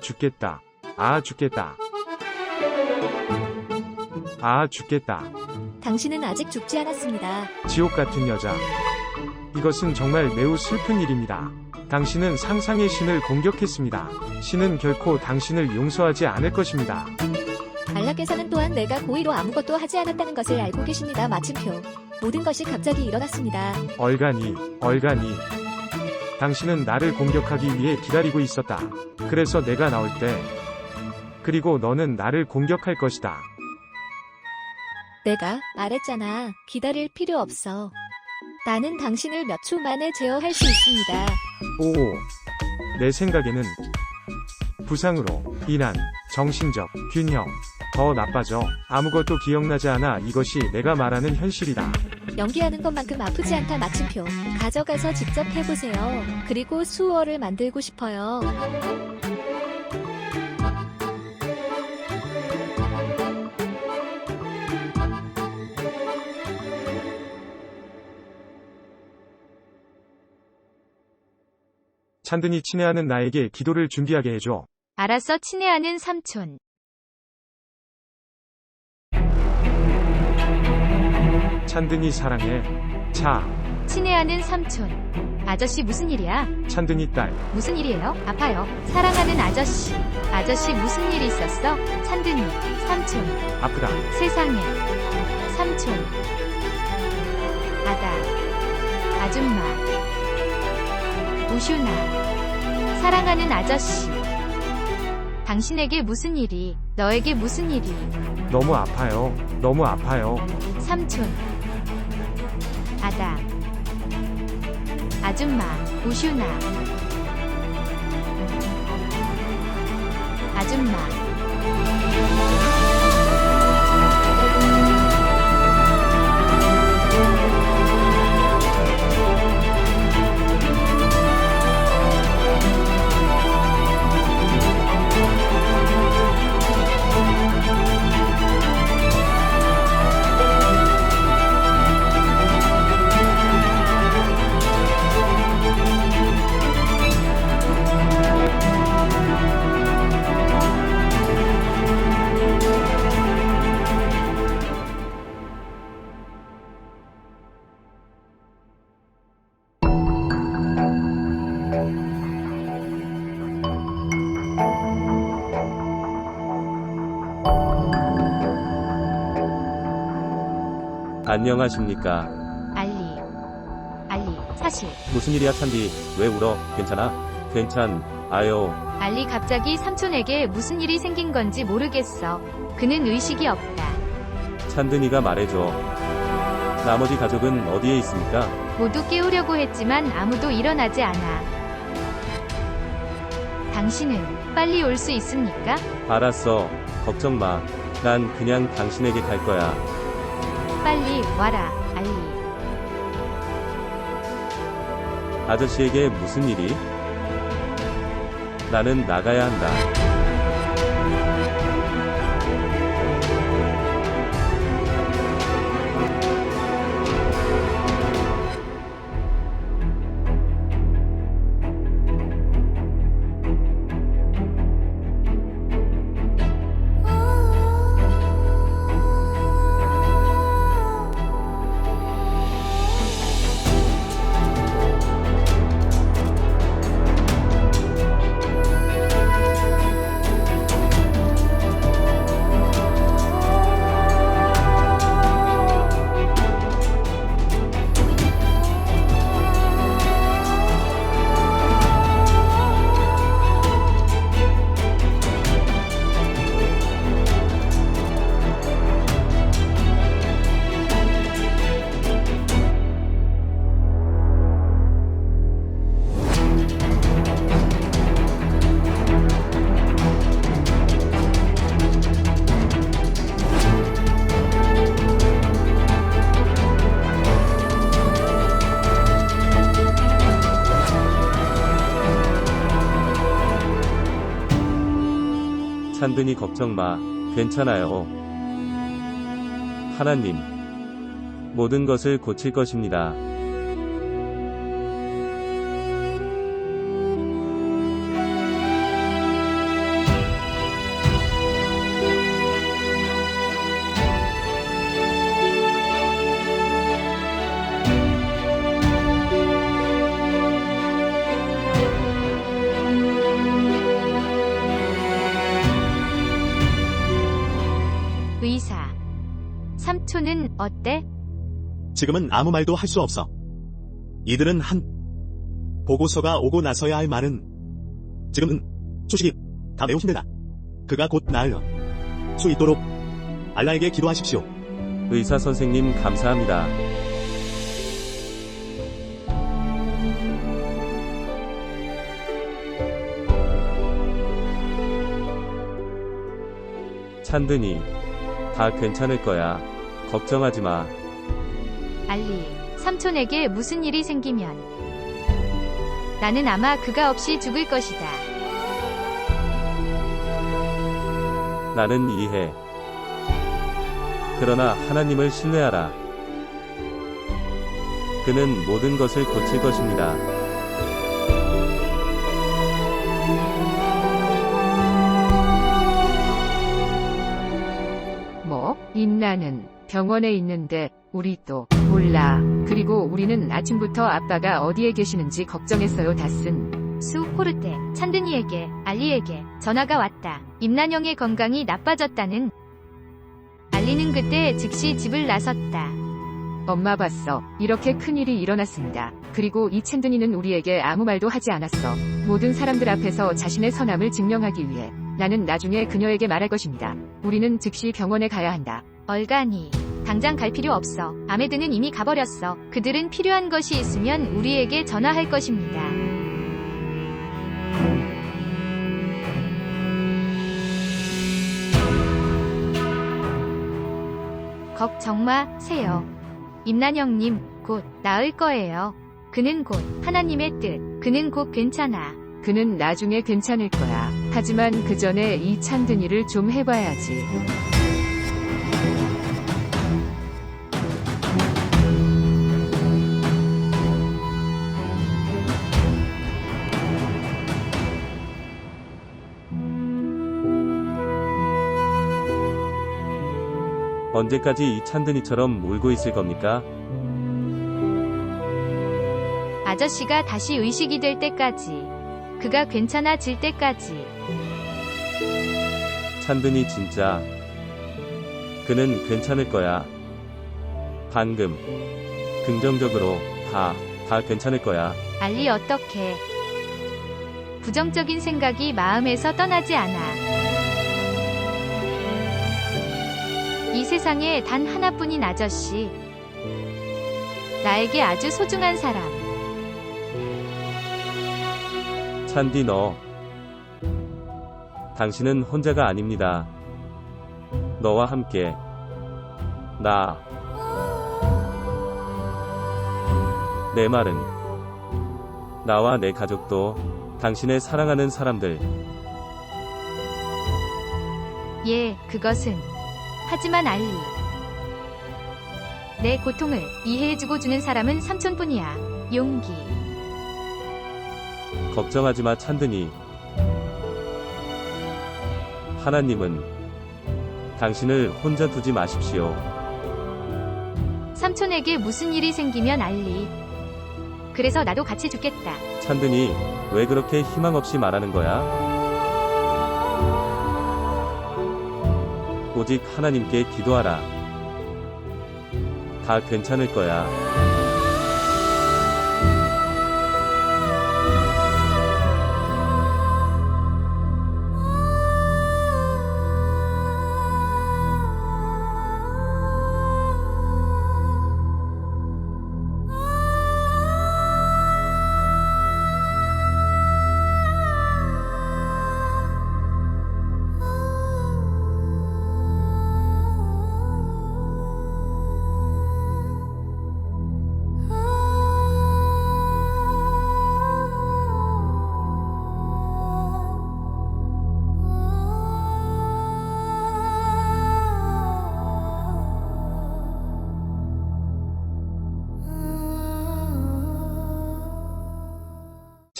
죽겠다. 아 죽겠다. 아 죽겠다. 당신은 아직 죽지 않았습니다. 지옥 같은 여자. 이것은 정말 매우 슬픈 일입니다. 당신은 상상의 신을 공격했습니다. 신은 결코 당신을 용서하지 않을 것입니다. 알라께서는 또한 내가 고의로 아무것도 하지 않았다는 것을 알고 계십니다. 마침표. 모든 것이 갑자기 일어났습니다. 얼간이, 얼간이. 당신은 나를 공격하기 위해 기다리고 있었다. 그래서 내가 나올 때. 그리고 너는 나를 공격할 것이다. 내가 말했잖아. 기다릴 필요 없어. 나는 당신을 몇 초 만에 제어할 수 있습니다. 오. 내 생각에는 부상으로 인한 정신적 균형 더 나빠져 아무것도 기억나지 않아 이것이 내가 말하는 현실이다. 연기하는 것만큼 아프지 않다. 마침표. 가져가서 직접 해보세요. 그리고 수어를 만들고 싶어요. 찬든이 친애하는 나에게 기도를 준비하게 해줘. 알았어 친애하는 삼촌. 찬든이 사랑해. 차. 친애하는 삼촌. 아저씨 무슨 일이야? 찬든이 딸. 무슨 일이에요? 아파요. 사랑하는 아저씨. 아저씨 무슨 일이 있었어? 찬든이. 삼촌. 아프다. 세상에. 삼촌. 아다. 아줌마. 우슈나. 사랑하는 아저씨. 당신에게 무슨 일이, 너에게 무슨 일이, 너무 아파요. 너무 아파요. 삼촌. 아다. 아줌마. 우슈나. 아줌마. 안녕하십니까. 알리. 알리. 사실. 무슨 일이야, 찬디? 왜 울어? 괜찮아? 괜찮, 아요. 알리 갑자기 삼촌에게 무슨 일이 생긴 건지 모르겠어. 그는 의식이 없다. 찬든이가 말해줘. 나머지 가족은 어디에 있습니까? 모두 깨우려고 했지만 아무도 일어나지 않아. 당신은 빨리 올 수 있습니까? 알았어. 걱정 마. 난 그냥 당신에게 갈 거야. 빨리 와라, 알리. 아저씨에게 무슨 일이? 나는 나가야 한다. 찬든이 걱정 마. 괜찮아요. 하나님, 모든 것을 고칠 것입니다. 삼촌은 어때? 지금은 아무 말도 할 수 없어. 이들은 한 보고서가 오고 나서야 할 말은 지금은 소식이 다 매우 힘들다. 그가 곧 나을 수 있도록 알라에게 기도하십시오. 의사 선생님 감사합니다. 찬든이 다 괜찮을 거야. 걱정하지 마. 알리. 삼촌에게 무슨 일이 생기면 나는 아마 그가 없이 죽을 것이다. 나는 이해해. 그러나 하나님을 신뢰하라. 그는 모든 것을 고칠 것입니다. 병원에 있는데 우리 또 몰라. 그리고 우리는 아침부터 아빠가 어디에 계시는지 걱정했어요. 다쓴. 수 포르테, 찬드니에게, 알리에게 전화가 왔다. 임난영의 건강이 나빠졌다는. 알리는 그때 즉시 집을 나섰다. 엄마 봤어. 이렇게 큰일이 일어났습니다. 그리고 이 챈드니는 우리에게 아무 말도 하지 않았어. 모든 사람들 앞에서 자신의 선함을 증명하기 위해 나는 나중에 그녀에게 말할 것입니다. 우리는 즉시 병원에 가야 한다. 얼간이. 당장 갈 필요 없어. 아메드는 이미 가버렸어. 그들은 필요한 것이 있으면 우리에게 전화할 것입니다. 걱정 마세요. 임난영님, 곧 나을 거예요. 그는 곧 하나님의 뜻. 그는 곧 괜찮아. 그는 나중에 괜찮을 거야. 하지만 그 전에 이 찬드니를 좀 해봐야지. 언제까지 이 찬든이처럼 울고 있을 겁니까? 아저씨가 다시 의식이 될 때까지. 그가 괜찮아질 때까지. 찬든이 진짜. 그는 괜찮을 거야. 방금. 긍정적으로. 다, 다 괜찮을 거야. 알리 어떻게? 부정적인 생각이 마음에서 떠나지 않아. 세상에 단 하나뿐인 아저씨. 나에게 아주 소중한 사람. 찬디 너. 당신은 혼자가 아닙니다. 너와 함께. 나. 내 말은 나와 내 가족도 당신의 사랑하는 사람들 예, 그것은. 하지만 알리. 내 고통을 이해해주고 주는 사람은 삼촌뿐이야. 용기. 걱정하지 마 찬드니 하나님은 당신을 혼자 두지 마십시오. 삼촌에게 무슨 일이 생기면 알리. 그래서 나도 같이 죽겠다. 찬드니 왜 그렇게 희망 없이 말하는 거야? 오직 하나님께 기도하라. 다 괜찮을 거야.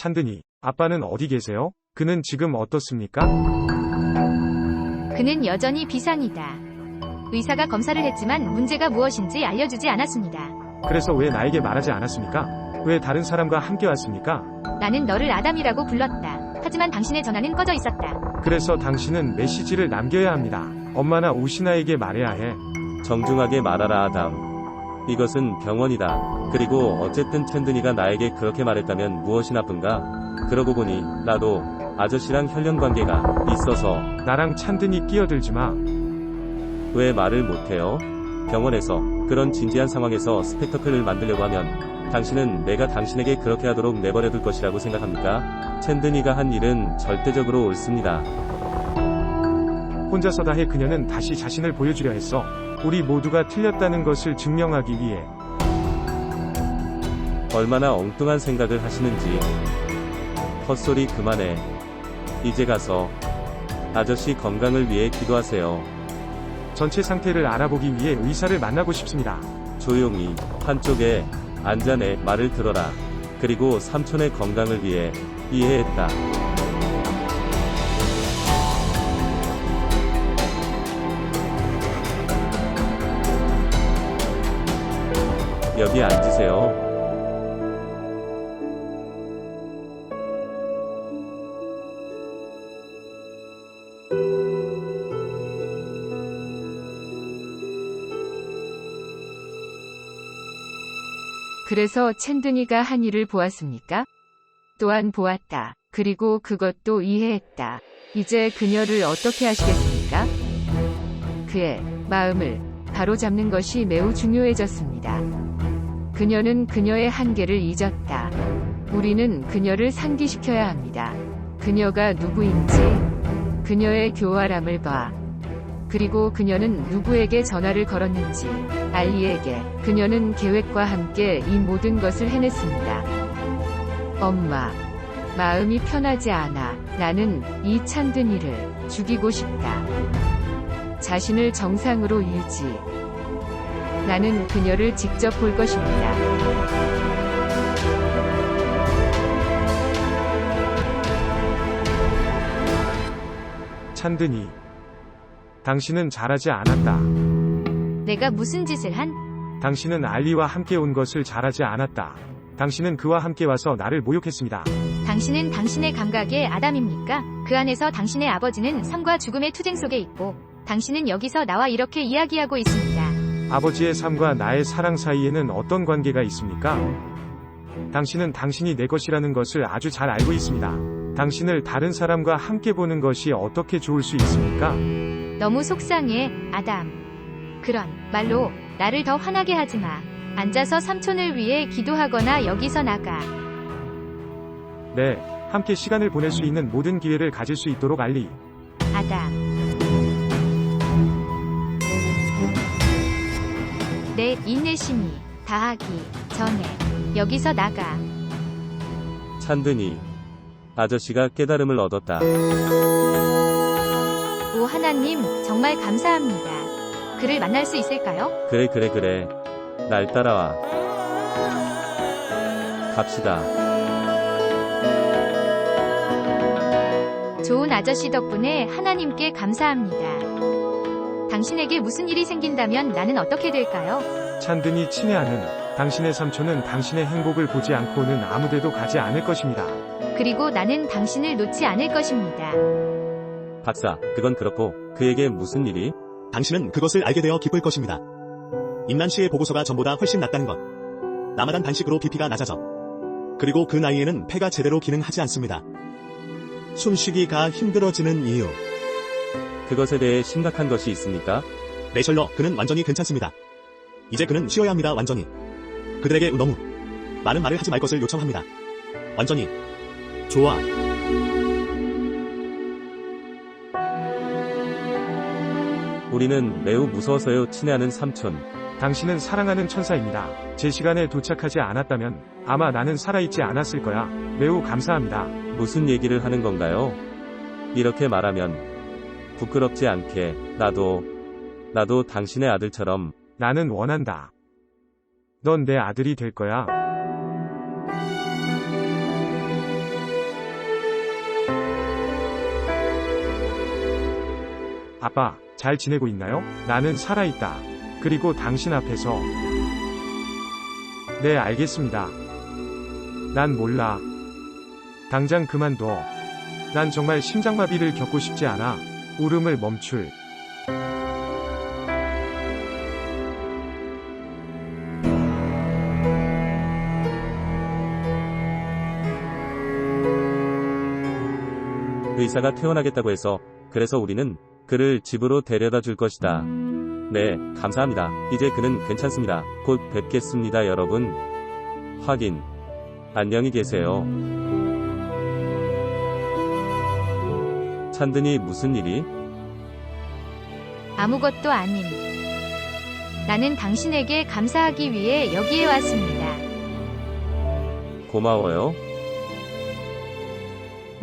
찬드니, 아빠는 어디 계세요? 그는 지금 어떻습니까? 그는 여전히 비상이다. 의사가 검사를 했지만 문제가 무엇인지 알려주지 않았습니다. 그래서 왜 나에게 말하지 않았습니까? 왜 다른 사람과 함께 왔습니까? 나는 너를 아담이라고 불렀다. 하지만 당신의 전화는 꺼져 있었다. 그래서 당신은 메시지를 남겨야 합니다. 엄마나 오시나에게 말해야 해. 정중하게 말하라 아담. 이것은 병원이다. 그리고 어쨌든 챈드니가 나에게 그렇게 말했다면 무엇이 나쁜가? 그러고 보니 나도 아저씨랑 혈연 관계가 있어서 나랑 찬드니 끼어들지 마. 왜 말을 못해요? 병원에서 그런 진지한 상황에서 스펙터클을 만들려고 하면 당신은 내가 당신에게 그렇게 하도록 내버려둘 것이라고 생각합니까? 챈드니가 한 일은 절대적으로 옳습니다. 혼자서 다 해 그녀는 다시 자신을 보여주려 했어. 우리 모두가 틀렸다는 것을 증명하기 위해. 얼마나 엉뚱한 생각을 하시는지. 헛소리 그만해. 이제 가서 아저씨 건강을 위해 기도하세요. 전체 상태를 알아보기 위해 의사를 만나고 싶습니다. 조용히 한쪽에 앉아 내 말을 들어라. 그리고 삼촌의 건강을 위해 이해했다. 여기 앉으세요. 그래서 챈드니가 한 일을 보았습니까? 또한 보았다. 그리고 그것도 이해했다. 이제 그녀를 어떻게 하시겠습니까? 그의 마음을 바로잡는 것이 매우 중요해졌습니다. 그녀는 그녀의 한계를 잊었다. 우리는 그녀를 상기시켜야 합니다. 그녀가 누구인지, 그녀의 교활함을 봐. 그리고 그녀는 누구에게 전화를 걸었는지, 알리에게 그녀는 계획과 함께 이 모든 것을 해냈습니다. 엄마, 마음이 편하지 않아. 나는 이 찬드니를 죽이고 싶다. 자신을 정상으로 유지. 나는 그녀를 직접 볼 것입니다. 찬드니. 당신은 잘하지 않았다. 내가 무슨 짓을 한? 당신은 알리와 함께 온 것을 잘하지 않았다. 당신은 그와 함께 와서 나를 모욕했습니다. 당신은 당신의 감각의 아담입니까? 그 안에서 당신의 아버지는 삶과 죽음의 투쟁 속에 있고, 당신은 여기서 나와 이렇게 이야기하고 있습니다. 아버지의 삶과 나의 사랑 사이에는 어떤 관계가 있습니까? 당신은 당신이 내 것이라는 것을 아주 잘 알고 있습니다. 당신을 다른 사람과 함께 보는 것이 어떻게 좋을 수 있습니까? 너무 속상해, 아담. 그런 말로 나를 더 화나게 하지 마. 앉아서 삼촌을 위해 기도하거나 여기서 나가. 네, 함께 시간을 보낼 수 있는 모든 기회를 가질 수 있도록 알리. 아담. 내 인내심이 다하기 전에 여기서 나가. 찬드니. 아저씨가 깨달음을 얻었다. 오 하나님, 정말 감사합니다. 그를 만날 수 있을까요? 그래 그래 그래. 날 따라와. 갑시다. 좋은 아저씨 덕분에 하나님께 감사합니다. 당신에게 무슨 일이 생긴다면 나는 어떻게 될까요? 찬드니 친애하는 당신의 삼촌은 당신의 행복을 보지 않고는 아무데도 가지 않을 것입니다. 그리고 나는 당신을 놓지 않을 것입니다. 박사, 그건 그렇고 그에게 무슨 일이? 당신은 그것을 알게 되어 기쁠 것입니다. 임란 씨의 보고서가 전보다 훨씬 낫다는 것. 남아단 단식으로 BP가 낮아져. 그리고 그 나이에는 폐가 제대로 기능하지 않습니다. 숨쉬기가 힘들어지는 이유. 그것에 대해 심각한 것이 있습니까? 레셜러, 그는 완전히 괜찮습니다. 이제 그는 쉬어야 합니다, 완전히. 그들에게 너무 많은 말을 하지 말 것을 요청합니다. 완전히. 좋아. 우리는 매우 무서워서요 친애하는 삼촌. 당신은 사랑하는 천사입니다. 제 시간에 도착하지 않았다면 아마 나는 살아있지 않았을 거야. 매우 감사합니다. 무슨 얘기를 하는 건가요? 이렇게 말하면 부끄럽지 않게 나도 나도 당신의 아들처럼 나는 원한다. 넌 내 아들이 될 거야. 아빠, 잘 지내고 있나요? 나는 살아있다. 그리고 당신 앞에서. 네, 알겠습니다. 난 몰라. 당장 그만둬. 난 정말 심장마비를 겪고 싶지 않아. 울음을 멈출. 의사가 퇴원하겠다고 해서 그래서 우리는 그를 집으로 데려다 줄 것이다. 네, 감사합니다. 이제 그는 괜찮습니다. 곧 뵙겠습니다, 여러분. 확인. 안녕히 계세요. 찬든이 무슨 일이? 아무것도 아님. 나는 당신에게 감사하기 위해 여기에 왔습니다. 고마워요.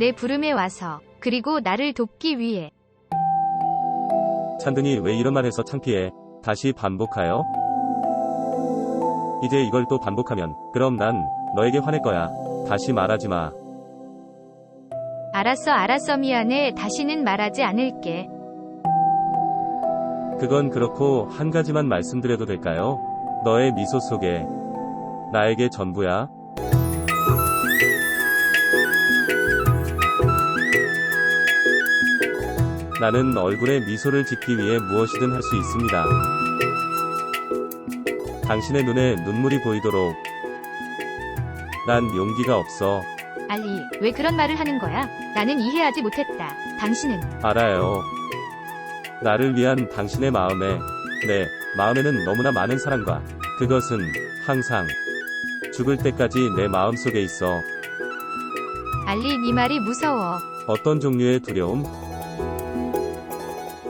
내 부름에 와서, 그리고 나를 돕기 위해. 찬든이 왜 이런 말 해서 창피해? 다시 반복하여? 이제 이걸 또 반복하면, 그럼 난 너에게 화낼 거야. 다시 말하지 마. 알았어, 알았어, 미안해. 다시는 말하지 않을게. 그건 그렇고 한 가지만 말씀드려도 될까요? 너의 미소 속에 나에게 전부야. 나는 얼굴에 미소를 짓기 위해 무엇이든 할 수 있습니다. 당신의 눈에 눈물이 보이도록 난 용기가 없어. 알리, 왜 그런 말을 하는 거야? 나는 이해하지 못했다. 당신은 알아요. 나를 위한 당신의 마음에, 네, 마음에는 너무나 많은 사랑과, 그것은 항상 죽을 때까지 내 마음 속에 있어. 알리, 네 말이 무서워. 어떤 종류의 두려움?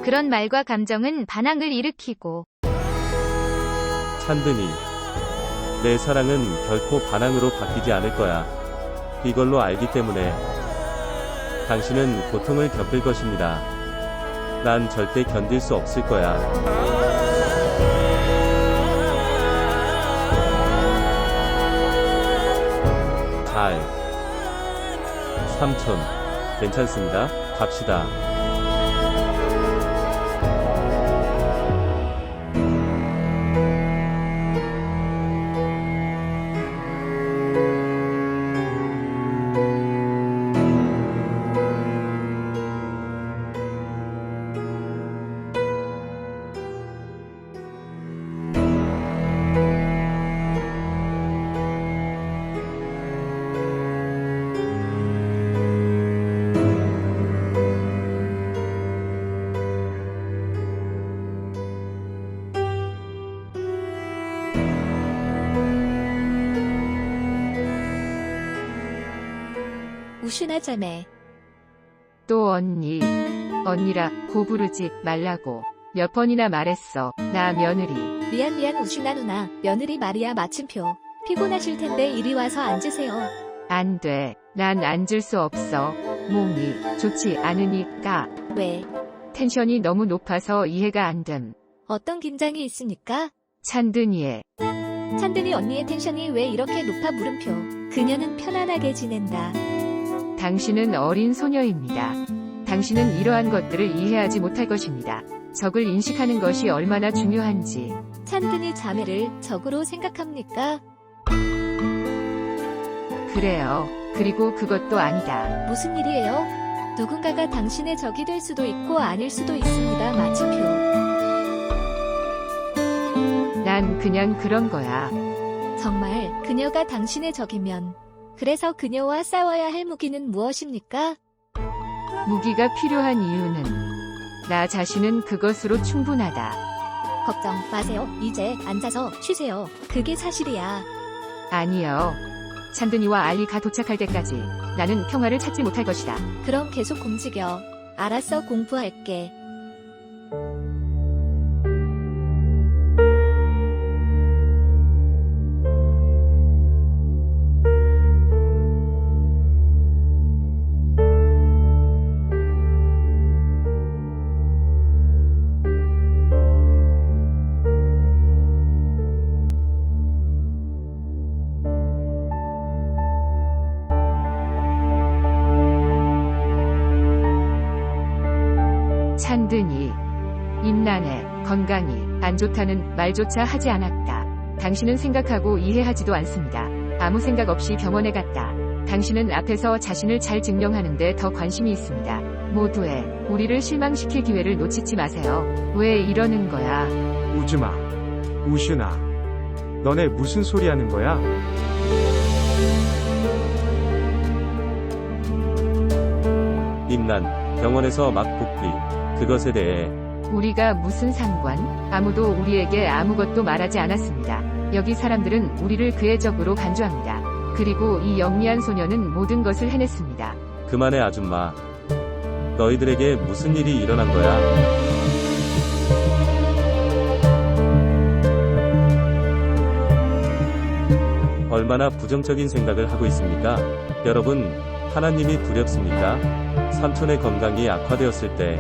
그런 말과 감정은 반항을 일으키고 찬드니. 내 사랑은 결코 반항으로 바뀌지 않을 거야. 이걸로 알기 때문에 당신은 고통을 겪을 것입니다. 난 절대 견딜 수 없을 거야. 잘. 삼촌. 괜찮습니다. 갑시다. 슈나 자매. 또 언니. 언니라 고 부르지 말라고. 몇 번이나 말했어. 나 며느리. 미안 미안 우슈나 누나. 며느리 마리아 마침표. 피곤하실 텐데 이리 와서 앉으세요. 안 돼. 난 앉을 수 없어. 몸이 좋지 않으니까. 왜? 텐션이 너무 높아서 이해가 안 됨. 어떤 긴장이 있습니까? 찬든이의 찬든이 언니의 텐션이 왜 이렇게 높아 물음표. 그녀는 편안하게 지낸다. 당신은 어린 소녀입니다. 당신은 이러한 것들을 이해하지 못할 것입니다. 적을 인식하는 것이 얼마나 중요한지. 찬든이 자매를 적으로 생각합니까? 그래요. 그리고 그것도 아니다. 무슨 일이에요? 누군가가 당신의 적이 될 수도 있고 아닐 수도 있습니다. 마침표. 난 그냥 그런 거야. 정말 그녀가 당신의 적이면 그래서 그녀와 싸워야 할 무기는 무엇입니까? 무기가 필요한 이유는 나 자신은 그것으로 충분하다. 걱정 마세요. 이제 앉아서 쉬세요. 그게 사실이야. 아니요. 찬든이와 알리가 도착할 때까지 나는 평화를 찾지 못할 것이다. 그럼 계속 움직여. 알았어, 공부할게. 좋다는 말조차 하지 않았다. 당신은 생각하고 이해하지도 않습니다. 아무 생각 없이 병원에 갔다. 당신은 앞에서 자신을 잘 증명하는데 더 관심이 있습니다. 모두에 우리를 실망시킬 기회를 놓치지 마세요. 왜 이러는 거야? 우즈마. 우슈나. 너네 무슨 소리 하는 거야? 임난, 병원에서 막 복귀. 그것에 대해 우리가 무슨 상관? 아무도 우리에게 아무것도 말하지 않았습니다. 여기 사람들은 우리를 그의 적으로 간주합니다. 그리고 이 영리한 소녀는 모든 것을 해냈습니다. 그만해 아줌마. 너희들에게 무슨 일이 일어난 거야? 얼마나 부정적인 생각을 하고 있습니까? 여러분, 하나님이 두렵습니까? 삼촌의 건강이 악화되었을 때,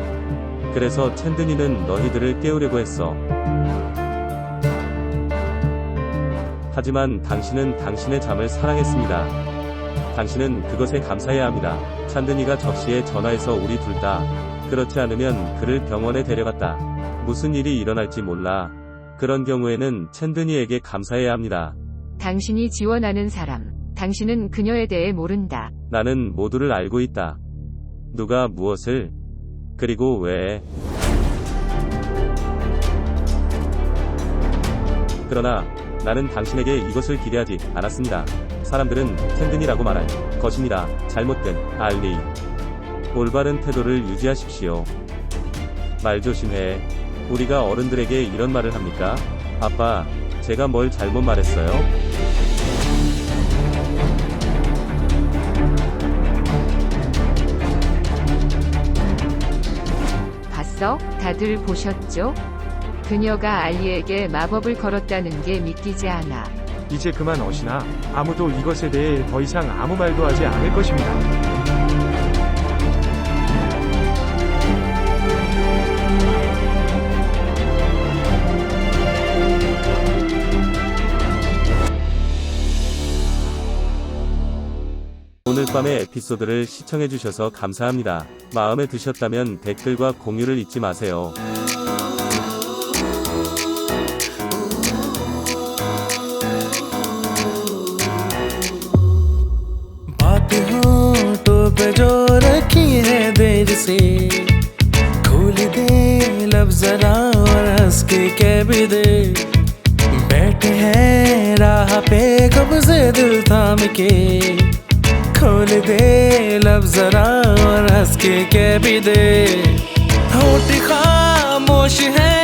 그래서 챈드니는 너희들을 깨우려고 했어. 하지만 당신은 당신의 잠을 사랑했습니다. 당신은 그것에 감사해야 합니다. 찬드니가 적시에 전화해서 우리 둘 다 그렇지 않으면 그를 병원에 데려갔다. 무슨 일이 일어날지 몰라. 그런 경우에는 챈드니에게 감사해야 합니다. 당신이 지원하는 사람. 당신은 그녀에 대해 모른다. 나는 모두를 알고 있다. 누가 무엇을 그리고 왜. 그러나 나는 당신에게 이것을 기대하지 않았습니다. 사람들은 캔든이라고 말할 것입니다. 잘못된 알리. 올바른 태도를 유지하십시오. 말 조심해. 우리가 어른들에게 이런 말을 합니까? 아빠, 제가 뭘 잘못 말했어요? 봤어? 다들 보셨죠? 그녀가 알리에게 마법을 걸었다는 게 믿기지 않아. 이제 그만 어시나. 아무도 이것에 대해 더 이상 아무 말도 하지 않을 것입니다. 오늘 밤의 에피소드를 시청해주셔서 감사합니다. 마음에 드셨다면 댓글과 공유를 잊지 마세요. बात होठों पे जो रखी है देर से खोल दे लब जरा और हंस के कह भी दे बैठे हैं राह पे कब से दिल थाम के खोल दे लब जरा और हंस के कह भी दे। होठ खामोश है